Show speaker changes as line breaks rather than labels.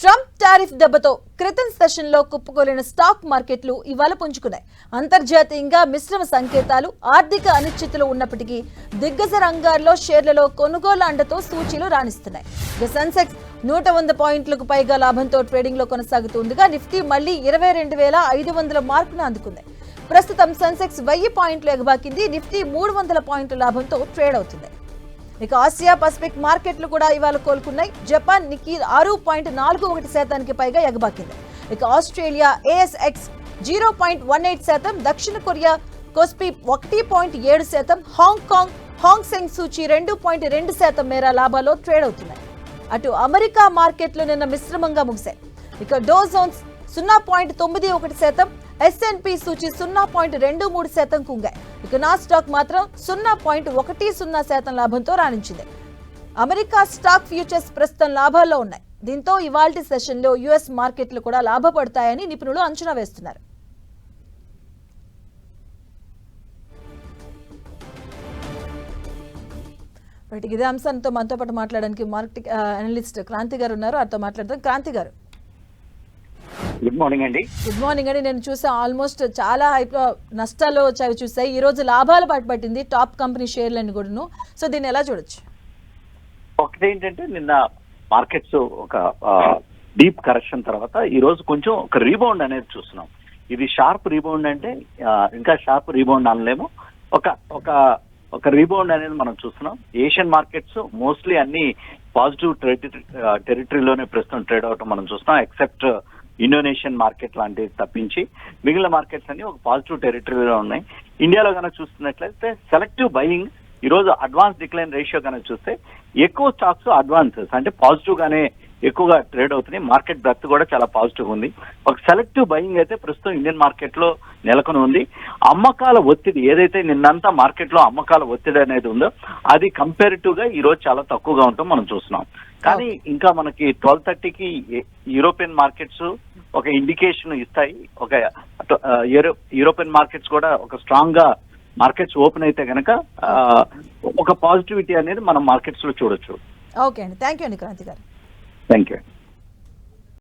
Trump tariff దెబ్బతో క్రితం సెషన్లో కుప్పకూలిన స్టాక్ మార్కెట్లు ఇవాళ పుంజుకున్నాయి. అంతర్జాతీయంగా మిశ్రమ సంకేతాలు ఆర్థిక అనిశ్చితులు ఉన్నప్పటికీ దిగ్గజ రంగాల్లో షేర్లలో కొనుగోలు అండతో సూచీలు రాణిస్తున్నాయి. ఇక సెన్సెక్స్ నూట వంద పాయింట్లకు పైగా లాభంతో ట్రేడింగ్లో కొనసాగుతుండగా నిఫ్టీ మళ్ళీ ఇరవై రెండు వేల ఐదు వందల మార్కును అందుకుంది. ప్రస్తుతం సెన్సెక్స్ వెయ్యి పాయింట్లు ఎగబాకింది నిఫ్టీ మూడు వందల పాయింట్ల లాభంతో ట్రేడ్ అవుతుంది. ఇక ఆసియా పసిఫిక్ మార్కెట్లు కూడా ఇవాళ కోలుకున్నాయి. జపాన్ నికి ఆరు పాయింట్ నాలుగు ఒకటి శాతానికి పైగా ఎగబాకింది. ఇక Australia ASX zero point one eight శాతం దక్షిణ కొరియా కోస్పి ఒకటి పాయింట్ ఏడు శాతం హాంకాంగ్ హాంగ్సెంగ్ సూచి రెండు పాయింట్ రెండు శాతం మేర లాభాల్లో ట్రేడ్ అవుతున్నాయి. అటు అమెరికా మార్కెట్లు నిన్న మిశ్రమంగా ముగిశాయి. ఇక డోజోన్స్ సున్నా పాయింట్ తొమ్మిది ఒకటి శాతం ఎస్ఎన్పి సూచి సున్నా పాయింట్ రెండు మూడు శాతం కుంగాయి ఇక నా స్టాక్ మాత్రం సున్నా పాయింట్ ఒకటి సున్నా శాతం లాభంతో రాణించింది. అమెరికా స్టాక్ ఫ్యూచర్స్ ప్రస్తుతం లాభాల్లో ఉన్నాయి. దీంతో ఇవాల్టి సెషన్లో యుఎస్ మార్కెట్లు కూడా లాభపడతాయని నిపుణులు అంచనా వేస్తున్నారు. ఇదే అంశంతో మనతో పాటు మాట్లాడడానికి మార్కెట్ అనలిస్ట్ క్రాంతి గారు ఉన్నారు. వారితో మాట్లాడదాం. క్రాంతి గారు.
గుడ్ మార్నింగ్ అండి
గుడ్ మార్నింగ్ అండి నేను చూసా ఆల్మోస్ట్ చాలా హైప్ నష్టాలు వచ్చాయి చూసాయి ఈ రోజు లాభాలు పట్టుబట్టింది టాప్ కంపెనీ షేర్లన్నీ కూడాను. సో దీన్ని ఎలా చూడొచ్చు?
ఒకటి ఏంటంటే నిన్న మార్కెట్స్ ఒక డీప్ కరెక్షన్ తర్వాత ఈ రోజు కొంచెం ఒక రీబౌండ్ అనేది చూస్తున్నాం. ఇది షార్ప్ రీబౌండ్ అంటే ఇంకా షార్ప్ రీబౌండ్ అనలేము. ఒక ఒక ఒక రీబౌండ్ అనేది మనం చూస్తున్నాం. ఏషియన్ మార్కెట్స్ మోస్ట్లీ అన్ని పాజిటివ్ టెరిటరీలోనే ప్రస్తుతం ట్రేడ్ అవటం మనం చూస్తున్నాం ఎక్సెప్ట్ ఇండోనేషియన్ మార్కెట్ లాంటివి తప్పించి మిగిలిన మార్కెట్స్ అన్ని ఒక పాజిటివ్ టెరిటరీలో ఉన్నాయి. ఇండియాలో కనుక చూస్తున్నట్లయితే సెలెక్టివ్ బయింగ్ ఈ రోజు అడ్వాన్స్ డిక్లైన్ రేషియో కనుక చూస్తే ఎక్కువ స్టాక్స్ అడ్వాన్సెస్ అంటే పాజిటివ్ గానే ఎక్కువగా ట్రేడ్ అవుతున్నాయి. మార్కెట్ బ్రెత్ కూడా చాలా పాజిటివ్ ఉంది. ఒక సెలెక్టివ్ బయింగ్ అయితే ప్రస్తుతం ఇండియన్ మార్కెట్లో నెలకొని ఉంది. అమ్మకాల ఒత్తిడి ఏదైతే నిన్నంతా మార్కెట్లో అమ్మకాల ఒత్తిడి అనేది ఉందో అది కంపారిటివ్గా ఈ రోజు చాలా తక్కువగా ఉంటాం మనం చూస్తున్నాం. కానీ ఇంకా మనకి ట్వెల్వ్ థర్టీకి యూరోపియన్ మార్కెట్స్ ఒక ఇండికేషన్ ఇస్తాయి. ఒక యూరోపియన్ మార్కెట్స్ కూడా ఒక స్ట్రాంగ్గా మార్కెట్స్ ఓపెన్ అయితే కనుక ఒక పాజిటివిటీ అనేది మనం మార్కెట్స్లో చూడొచ్చు.
ఓకే అండి. థ్యాంక్ యూ అండి క్రాంతి గారు.
Thank you